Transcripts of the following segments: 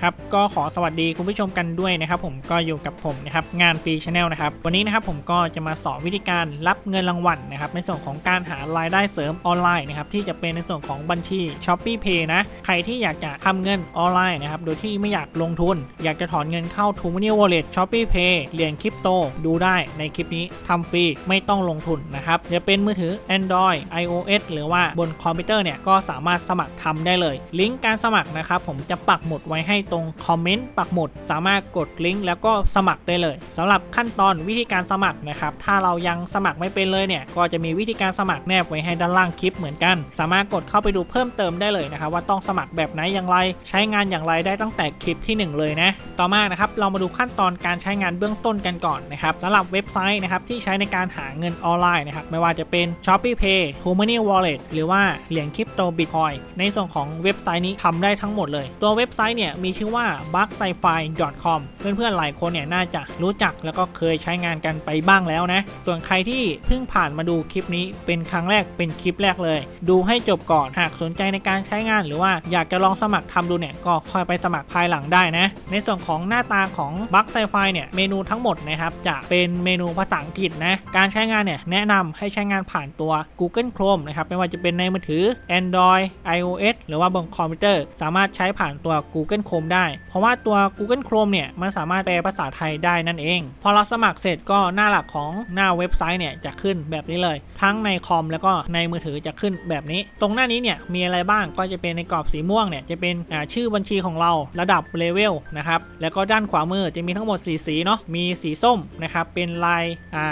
ครับก็ขอสวัสดีคุณผู้ชมกันด้วยนะครับผมก็อยู่กับผมนะครับงานฟรีชาแนลนะครับวันนี้นะครับผมก็จะมาสอนวิธีการรับเงินรางวัลนะครับในส่วนของการหารายได้เสริมออนไลน์นะครับที่จะเป็นในส่วนของบัญชี s h o p e e Pay นะใครที่อยากจะทำเงินออนไลน์นะครับโดยที่ไม่อยากลงทุน อยากจะถอนเงินเข้า t o Money Wallet s h o p e e Pay เหรียญคริปโตดูได้ในคลิปนี้ทำฟรีไม่ต้องลงทุนนะครับจะเป็นมือถือ Android iOS หรือว่าบนคอมพิวเตอร์เนี่ยก็สามารถสมัครทำได้เลย ลิงก์การสมัครนะครับผมจะปักหมุดไว้ให้ตรงคอมเมนต์ปักหมุด สามารถกดลิงก์แล้วก็สมัครได้เลยสำหรับขั้นตอนวิธีการสมัครนะครับ ถ้าเรายังสมัครไม่เป็นเลยเนี่ย ก็จะมีวิธีการสมัครแนบไว้ให้ด้านล่างคลิปเหมือนกัน สามารถกดเข้าไปดูเพิ่มเติมได้เลยนะครับว่าต้องสมัครแบบไหนอย่างไร ใช้งานอย่างไรได้ตั้งแต่คลิปที่ 1 เลยนะ ต่อมานะครับเรามาดูขั้นตอนการใช้งานเบื้องต้นกันก่อนนะครับสำหรับเว็บไซต์นะครับที่ใช้ในการหาเงินออนไลน์นะครับไม่ว่าจะเป็น Shopee Pay t o Money Wallet หรือว่าเหรียญคริปโต Bitcoin ในส่วนของเว็บไซต์นี้ทำได้ทั้งหมดเลย ตัวเว็บไซต์เนี่ยมีชื่อว่า b u g s c i f i com เพื่อนๆหลายคนเนี่ยน่าจะรู้จักแล้วก็เคยใช้งานกันไปบ้างแล้วนะ ส่วนใครที่เพิ่งผ่านมาดูคลิปนี้เป็นครั้งแรกเป็นคลิปแรกเลย ดูให้จบก่อนหากสนใจในการใช้งานหรือว่าอยากจะลองสมัครทำดูเนี่ยก็ค่อยไปสมัครภายหลังได้นะ ในส่วนของหน้าตาของ b u g s c i f i เนี่ยเมนูทั้งหมดนะครับจะเป็นเมนูภาษาอังกฤษนะการใช้งานเนี่ยแนะนำให้ใช้งานผ่านตัว Google Chrome นะครับไม่ว่าจะเป็นในมือถือ Android iOS หรือว่าบนคอมพิวเตอร์ สามารถใช้ผ่านตัว Google Chrome ได้ เพราะว่าตัว Google Chrome เนี่ยมันสามารถแปลภาษาไทยได้นั่นเอง พอเราสมัครเสร็จก็หน้าหลักของหน้าเว็บไซต์เนี่ยจะขึ้นแบบนี้เลย ทั้งในคอมแล้วก็ในมือถือจะขึ้นแบบนี้ ตรงหน้านี้เนี่ยมีอะไรบ้างก็จะเป็นในกรอบสีม่วงเนี่ยจะเป็นชื่อบัญชีของเราระดับเลเวลนะครับแล้วก็ด้านขวามือจะมีทั้งหมด4สีเนาะมีสีส้มนะครับเป็นลาย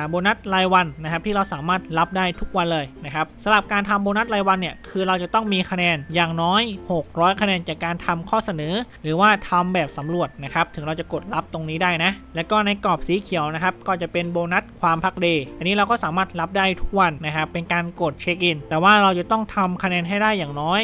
โบนัสรายวันนะครับที่เราสามารถรับได้ทุกวันเลยนะครับสำหรับการทำโบนัสรายวันเนี่ยคือเราจะต้องมีคะแนนอย่างน้อย 600 คะแนนจากการทำข้อเสนอ หรือว่าาทำแบบสำรวจนะครับถึงเราจะกดรับตรงนี้ได้นะ แล้วก็ในกรอบสีเขียวนะครับก็จะเป็นโบนัสความพักเดย์อันนี้เราก็สามารถรับได้ทุกวันนะครับเป็นการกดเช็คอินแต่ว่าเราจะต้องทำคะแนนให้ได้อย่างน้อย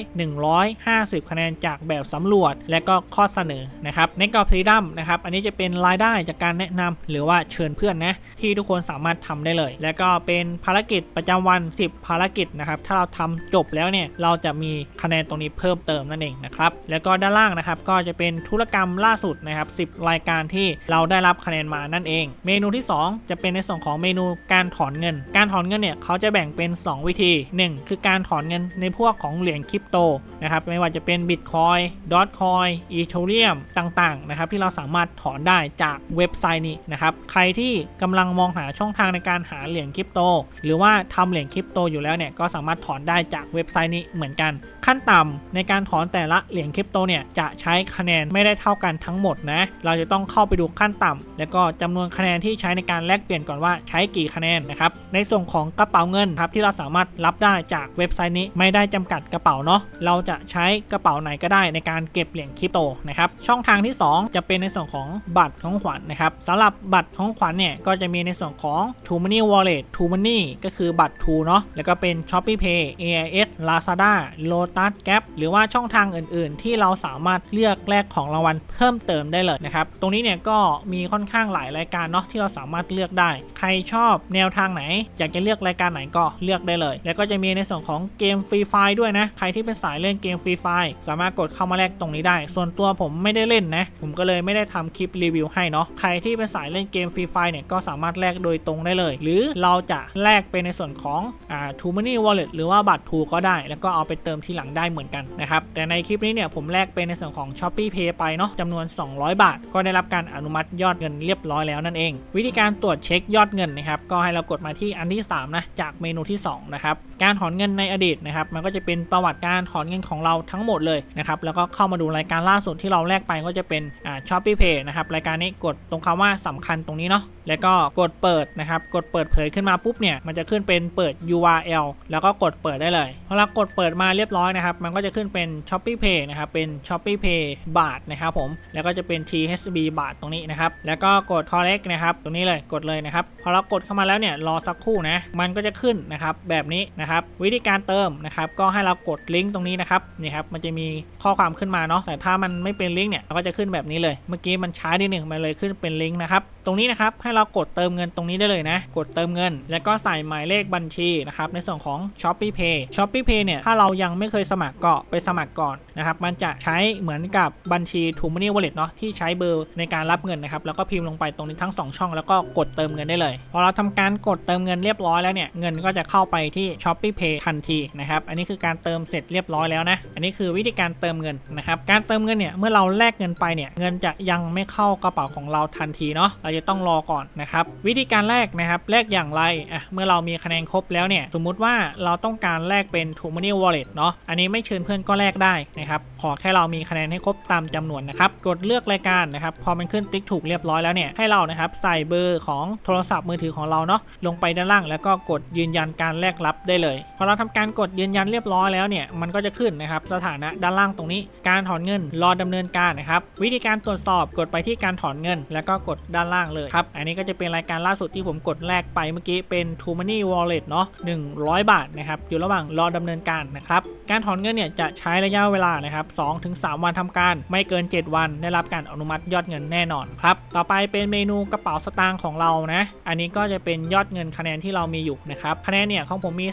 150 คะแนนจากแบบสำรวจ และก็ข้อเสนอนะครับในกรอบสีดำนะครับอันนี้จะเป็นรายได้จากการแนะนำหรือว่าเชิญเพื่อนนะที่ทุกคนสามารถทำได้เลย แล้วก็เป็นภารกิจประจำวัน 10 ภารกิจนะครับถ้าเราทำจบแล้วเนี่ยเราจะมีคะแนนตรงนี้เพิ่มเติมนั่นเองนะครับแล้วก็ด้านล่างนะครับก็จะเป็นธุรกรรมล่าสุดนะครับ 10 รายการที่เราได้รับคะแนนมานั่นเอง เมนูที่ 2 จะเป็นในส่วนของเมนูการถอนเงิน การถอนเงินเนี่ยเขาจะแบ่งเป็น 2 วิธี 1 คือการถอนเงินในพวกของเหรียญคริปโตนะครับไม่ว่าจะเป็น Bitcoin Dogecoin Ethereum ต่างๆนะครับที่เราสามารถถอนได้จากเว็บไซต์นี้นะครับใครที่กำลังมองหาช่องทางในการหาเหรียญคริปโต หรือว่าทำเหรียญคริปโตอยู่แล้วเนี่ยก็สามารถถอนได้จากเว็บไซต์นี้เหมือนกัน ขั้นต่ำในการถอนแต่ละเหรียญคริปโตเนี่ยจะใช้คะแนนไม่ได้เท่ากันทั้งหมดนะ เราจะต้องเข้าไปดูขั้นต่ำแล้วก็จำนวนคะแนนที่ใช้ในการแลกเปลี่ยนก่อนว่าใช้กี่คะแนนนะครับ ในส่วนของกระเป๋าเงินครับที่เราสามารถรับได้จากเว็บไซต์นี้ไม่ได้จำกัดกระเป๋าเนาะ เราจะใช้กระเป๋าไหนก็ได้ในการเก็บเหรียญคริปโตนะครับ ช่องทางที่ 2 จะเป็นในส่วนของบัตรของขวัญนะครับสำหรับบัตรของขวัญเนี่ยก็จะมีในส่วนของ t o Money Wallet t o Money ก็คือบัตร t o เนาะ แล้วก็เป็น Shopee Pay AIS Lazada Lotus Gap หรือว่าช่องทางอื่น ๆ ที่เราสามารถเลือกแลกของรางวัลเพิ่มเติมได้เลยนะครับ ตรงนี้เนี่ยก็มีค่อนข้างหลายรายการเนาะที่เราสามารถเลือกได้ ใครชอบแนวทางไหน อยากจะเลือกรายการไหนก็เลือกได้เลย แล้วก็จะมีในส่วนของเกมฟรีไฟด้วยนะ ใครที่เป็นสายเล่นเกมฟรีไฟสามารถกดเข้ามาแลกตรงนี้ได้ ส่วนตัวผมไม่ได้เล่นนะ ผมก็เลยไม่ได้ทำคลิปรีวิวให้เนาะ ใครที่เป็นสายเล่นเกมฟรีไฟเนี่ยก็สามารถแลกโดยตรงได้เลย หรือเราจะแลกเป็นในส่วนของอ่า t o Money Wallet หรือว่าบัตรทูก็ได้ แล้วก็เอาไปเติมทีหลังได้เหมือนกันนะครับ แต่ในคลิปนี้เนี่ยผมแลกเป็นในส่วนของ p a y ไปเนาะจำนวน 200 บาท ก็ได้รับการอนุมัติยอดเงินเรียบร้อยแล้วนั่นเอง วิธีการตรวจเช็คยอดเงินนะครับก็ให้เรากดมาที่อันที่ 3 นะ จากเมนูที่ 2 นะครับ การถอนเงินในอดีตนะครับมันก็จะเป็นประวัติการถอนเงินของเราทั้งหมดเลยนะครับแล้วก็เข้ามาดูรายการล่าสุดที่เราแลกไปก็จะเป็นอ่า Shopee Pay นะครับรายการนี้กดตรงคำว่าสำคัญตรงนี้เนาะแล้วก็กดเปิดนะครับกดเปิดเผยขึ้นมาปุ๊บเนี่ยมันจะขึ้นเป็นเปิด URL แล้วก็กดเปิดได้เลยพอเรากดเปิดมาเรียบร้อยนะครับมันก็จะขึ้นเป็น Shopee Pay นะครับเป็น Shopee Pay บาทนะครับผมแล้วก็จะเป็น THB บาทตรงนี้นะครับแล้วก็กด collect นะครับตรงนี้เลยกดเลยนะครับพอเรากดเข้ามาแล้วเนี่ยรอสักครู่นะมันก็จะขึ้นนะครับแบบนี้นะครับวิธีการเติมนะครับก็ให้เรากดลิงก์ตรงนี้นะครับนี่ครับมันจะมีข้อความขึ้นมาเนาะแต่ถ้ามันไม่เป็นลิงก์เนี่ยเราก็จะขึ้นแบบนี้เลย เมื่อกี้มันช้านิดหนึ่งมันเลยขึ้นเป็นลิงก์นะครับตรงนี้นะครับให้เรากดเติมเงินตรงนี้ได้เลยนะ กดเติมเงิน แล้วก็ใส่หมายเลขบัญชีนะครับในส่วนของ Shopee Pay Shopee Pay เนี่ยถ้าเรายังไม่เคยสมัครก็ไปสมัครก่อนนะครับมันจะใช้เหมือนกับบัญชี t o Money Wallet เนาะที่ใช้เบอร์ในการรับเงินนะครับแล้วก็พิมพ์ลงไปตรงนี้ทั้ง 2 ช่องแล้วก็กดเติมเงินได้เลยพอเราทำการกดเติมเงินเรียบร้อยแล้วเนี่ยเงินก็จะเข้าไปที่ Shopee Pay ทันทีนะครับอันนี้คือการเติมเสร็จเรียบร้อยแล้วนะอันนี้คือวิธีการเติมเงินนะครับการเติมเงินเนี่ยเมื่อเราแลกเงินไปเนี่ยเงินจะยังไม่เข้ากระเป๋าของเราทันทีเนาะเราจะต้องรอก่อนนะครับวิธีการแลกนะครับแลกอย่างไรอะเมื่อเรามีคะแนนครบแล้วเนี่ยสมมุติว่าเราต้องการแลกเป็น t o Money Wallet เนาะอันนี้ไม่เชิญเพื่อนก็แลกได้นะครับ ขอแค่เรามีคะแนนให้ครบตามจำนวนนะครับ กดเลือกรายการนะครับ พอมันขึ้นติ๊กถูกเรียบร้อยแล้วเนี่ย ให้เรานะครับใส่เบอร์ของโทรศัพท์มือถือของเราเนาะ ลงไปด้านล่างแล้วก็กดยืนยันการแลกรับได้เลย พอเราทำการกดยืนยันเรียบร้อยแล้วเนี่ย มันก็จะขึ้นนะครับสถานะด้านล่างตรงนี้ การถอนเงินรอดำเนินการนะครับ วิธีการตรวจสอบกดไปที่การถอนเงิน แล้วก็กดด้านล่างเลยครับ อันนี้ก็จะเป็นรายการล่าสุดที่ผมกดแลกไปเมื่อกี้เป็น t o Money Wallet เนาะ100 บาทนะครับ อยู่ระหว่างรอดำเนินการนะครับ การถอนเงินเนี่ยจะใช้ระยะเวลานะครับ2-3 วันทำการ ไม่เกิน 7 วันได้รับการอนุมัติยอดเงินแน่นอนครับ ต่อไปเป็นเมนูกระเป๋าสตางค์ของเรานะ อันนี้ก็จะเป็นยอดเงินคะแนนที่เรามีอยู่นะครับ คะแนนเนี่ยของผมมี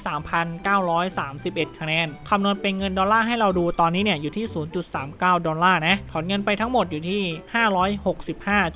3,931 คะแนน คำนวณเป็นเงินดอลลาร์ให้เราดูตอนนี้เนี่ยอยู่ที่ 0.39 ดอลลาร์นะ ถอนเงินไปทั้งหมดอยู่ที่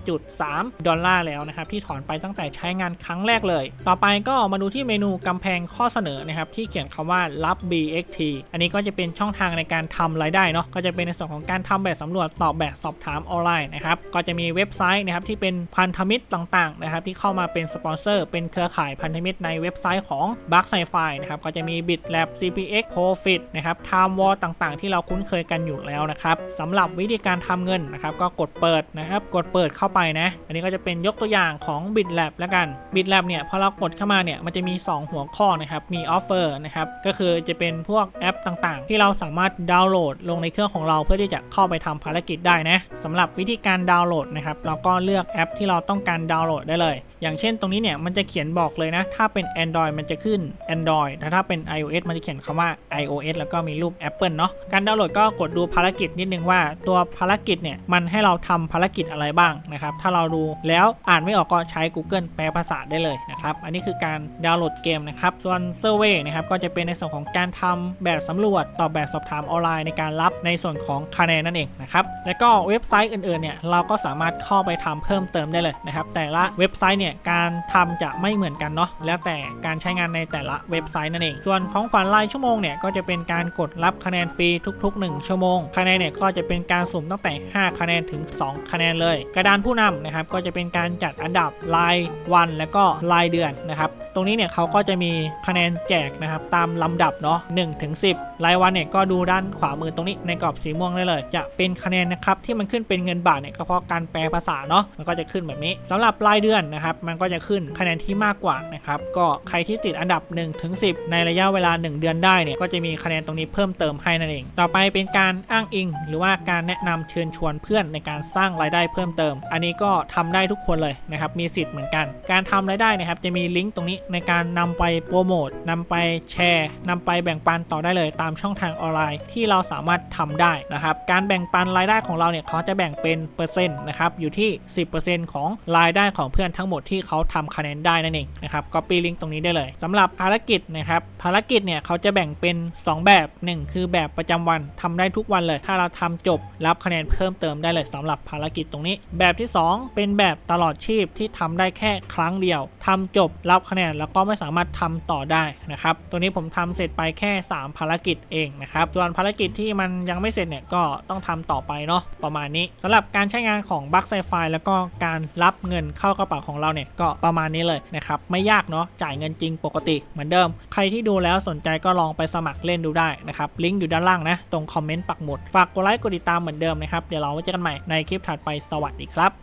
565.3 ดอลลาร์แล้วนะครับ ที่ถอนไปตั้งแต่ใช้งานครั้งแรกเลย ต่อไปก็มาดูที่เมนูกำแพงข้อเสนอนะครับที่เขียนคำว่ารับ BXT อันนี้ก็จะเป็นช่องทางในการทำรายได้เนาะก็จะเป็นในส่วนของการทำแบบสำรวจตอบแบบสอบถามออนไลน์นะครับก็จะมีเว็บไซต์นะครับที่เป็นพันธมิตรต่างๆนะครับที่เข้ามาเป็นสปอนเซอร์เป็นเครือข่ายพันธมิตรในเว็บไซต์ของ b u g s c i f i นะครับก็จะมี BitLab CPX Profit นะครับ Time War ต่างๆ ที่เราคุ้นเคยกันอยู่แล้วนะครับสำหรับวิธีการทำเงินนะครับก็กดเปิดนะครับกดเปิดเข้าไปนะอันนี้ก็จะเป็นยกตัวอย่างของ BitLab แล้วกัน BitLab เนี่ยพอเรากดเข้ามาเนี่ยมันจะมี 2 หัวข้อนะครับมี Offer นะครับก็คือจะเป็นพวกแอปต่างๆ ที่เราสามารถดาวน์โหลดลงในเครื่องของเราเพื่อที่จะเข้าไปทำภารกิจได้นะสำหรับวิธีการดาวน์โหลดนะครับเราก็เลือกแอปที่เราต้องการดาวน์โหลดได้เลย อย่างเช่นตรงนี้เนี่ยมันจะเขียนบอกเลยนะ ถ้าเป็น Android มันจะขึ้น Android แต่ถ้าเป็น iOS มันจะเขียนคำว่า iOS แล้วก็มีรูป Apple เนาะการดาวน์โหลดก็กดดูภารกิจนิดนึงว่าตัวภารกิจเนี่ยมันให้เราทำภารกิจอะไรบ้างนะครับถ้าเราดูแล้วอ่านไม่ออกก็ใช้ Google แปลภาษาได้เลยนะครับอันนี้คือการดาวน์โหลดเกมนะครับส่วน Survey นะครับก็จะเป็นในส่วนของการทำแบบสำรวจตอบแบบสอบถามออนไลน์ในการรับในส่วนของคะแนนนั่นเองนะครับแล้วก็เว็บไซต์อื่นๆเนี่ยเราก็สามารถเข้าไปทำเพิ่มเติมได้เลยนะครับแต่ละเว็บไซต์เนี่ยการทำจะไม่เหมือนกันเนาะแล้วแต่การใช้งานในแต่ละเว็บไซต์นั่นเอง ส่วนของขวัญรายชั่วโมงเนี่ยก็จะเป็นการกดรับคะแนนฟรีทุก ๆ 1 ชั่วโมง คะแนนเนี่ยก็จะเป็นการสุ่มตั้งแต่ 5 คะแนนถึง 2 คะแนนเลย กระดานผู้นำนะครับก็จะเป็นการจัดอันดับรายวันและก็รายเดือนนะครับ ตรงนี้เนี่ยเขาก็จะมีคะแนนแจกนะครับตามลำดับเนาะ1ถึง10 รายวันเนี่ยก็ดูด้านขวามือตรงนี้ในกรอบสีม่วงได้เลย จะเป็นคะแนนนะครับที่มันขึ้นเป็นเงินบาทเนี่ยก็เพราะการแปลภาษาเนาะมันก็จะขึ้นแบบนี้สำหรับรายเดือนนะครับมันก็จะขึ้นคะแนนที่มากกว่านะครับก็ใครที่ติดอันดับ1ถึง10 ในระยะเวลา 1 เดือนได้เนี่ยก็จะมีคะแนนตรงนี้เพิ่มเติมให้นั่นเอง ต่อไปเป็นการอ้างอิง หรือว่าการแนะนำเชิญชวนเพื่อนในการสร้างรายได้เพิ่มเติม อันนี้ก็ทำได้ทุกคนเลยนะครับมีสิทธิ์เหมือนกัน การทำรายได้นะครับจะมีลิงก์ตรงนี้ในการนำไปโปรโมทนำไปแชร์นำไปแบ่งปันต่อได้เลย ตามช่องทางออนไลน์ที่เราสามารถทำได้นะครับการแบ่งปันรายได้ของเราเนี่ยเขาจะแบ่งเป็นเปอร์เซ็นต์นะครับอยู่ที่ 10%ของรายได้ของเพื่อนทั้งหมดที่เขาทำคะแนนได้นั่นเองนะครับก็ปีลิงก์ตรงนี้ได้เลยสำหรับภารกิจนะครับภารกิจเนี่ยเขาจะแบ่งเป็น 2 แบบ 1 คือแบบประจำวันทำได้ทุกวันเลย ถ้าเราทำจบรับคะแนนเพิ่มเติมได้เลยสำหรับภารกิจตรงนี้ แบบที่ 2 เป็นแบบตลอดชีพที่ทำได้แค่ครั้งเดียวทำจบรับคะแนนแล้วก็ไม่สามารถทำต่อได้นะครับ ตัวนี้ผมทำเสร็จไปแค่ 3 ภารกิจเองนะครับส่วนภารกิจที่มันยังไม่เสร็จเนี่ยก็ต้องทำต่อไปเนาะประมาณนี้สำหรับการใช้งานของบัคไซไฟแล้วก็การรับเงินเข้ากระเป๋าของเราเนี่ยก็ประมาณนี้เลยนะครับไม่ยากเนาะจ่ายเงินจริงปกติเหมือนเดิม ใครที่ดูแล้วสนใจก็ลองไปสมัครเล่นดูได้นะครับลิงก์อยู่ด้านล่างนะตรงคอมเมนต์ปักหมุดฝากกดไลค์กดติดตามเหมือนเดิมนะครับเดี๋ยวเราไว้เจอกันใหม่ในคลิปถัดไปสวัสดีครับ